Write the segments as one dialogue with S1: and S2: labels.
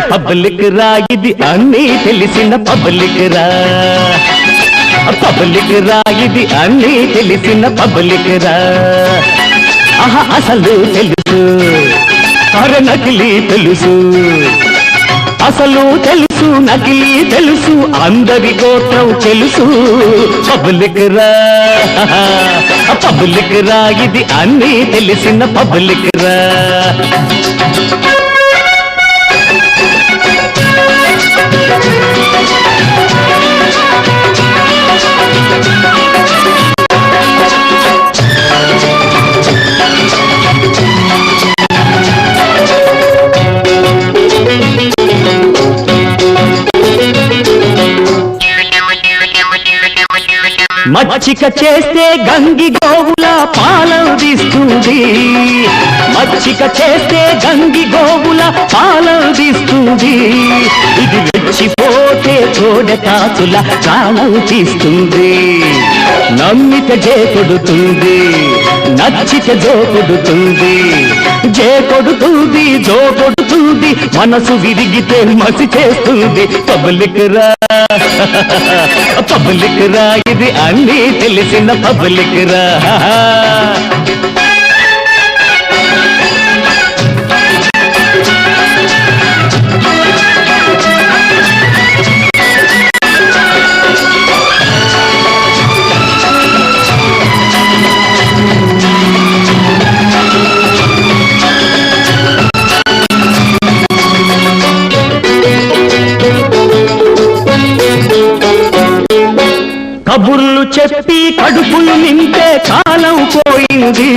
S1: Public రా ఇది అన్నీ తెలిసిన పబ్లిక్ రా. పబ్లిక్ రా ఇది అన్నీ తెలిసిన పబ్లిక్ రా. ఆహా అసలు తెలుసు. అరే నకిలీ తెలుసు. అసలు తెలుసు నకిలీ తెలుసు. అందరి గోత్రం తెలుసు. పబ్లిక్ రా. పబ్లిక్ రా ఇది అన్నీ తెలిసిన పబ్లిక్ రా. మచ్చిక చేస్తే గంగి గోవుల పాలదిస్తుంది మచ్చిక చేస్తే గంగి గోవుల పాలదిస్తుంది ఇది రెచ్చిపోతే తోడ ప్రాణం తీస్తుంది. నమ్మిక జే కొడుతుంది నచ్చిక జో కొడుతుంది. జే కొడుతుంది జో కొడుతుంది మనసు విరిగితే మసి చేస్తుంది. పబ్లిక్ రా. పబ్లిక్ రా ఇది అన్నీ తెలిసిన పబ్లిక్ రా. కబుర్లు చెప్పి కడుపులు నింపే కాలం పోయింది.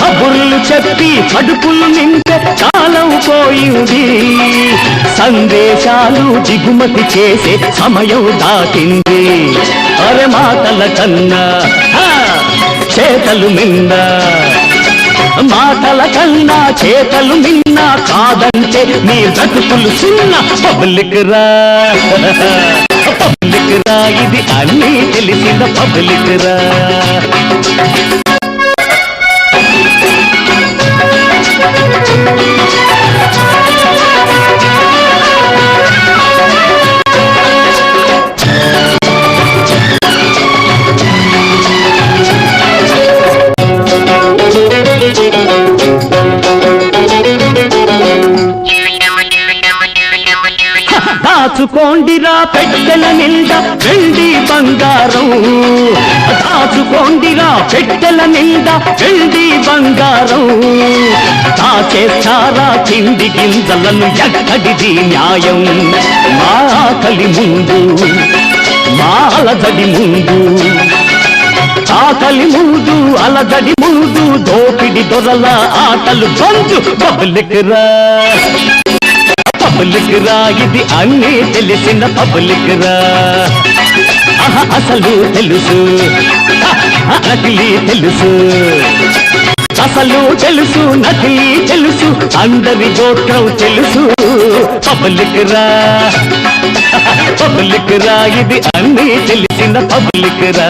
S1: కబుర్లు చెప్పి కడుపులు నింపే కాలం పోయింది. సందేశాలు దిగుమతి చేసే సమయం దాటింది. అరే మాటల కన్నా చేతలు మిందా మాటల కన్నా చేతలు నిన్న కాదంటే నీ బ్రతుకులు చిన్న పబ్లిక్ రా పబ్లిక్ రా ఇది అన్నీ తెలిసిన పబ్లిక్ రా Thank you. దాచుకోండిరా పెట్టెల నిండా వెండి బంగారం. దాచుకోండిరా పెట్టెల నిండా వెండి బంగారం. దాచేస్తారా తిండి గింజలను ఎక్కడిది న్యాయం? మా ఆకలి ముందు మా అలజడి ముందు. ఆకలి ముందు అలదడి ముందు దోపిడి దొరల ఆటలు బంధు పబ్లిక్ రా పబ్లిక్ రా ఇది అన్నీ తెలిసిన పబ్లిక్ రా. ఆహా, అసలు తెలుసు. నకిలీ తెలుసు. అసలు తెలుసు నకిలీ తెలుసు. అందరి గోత్రం తెలుసు. పబ్లిక్ రా. పబ్లిక్ రా ఇది అన్నీ తెలిసిన పబ్లిక్ రా.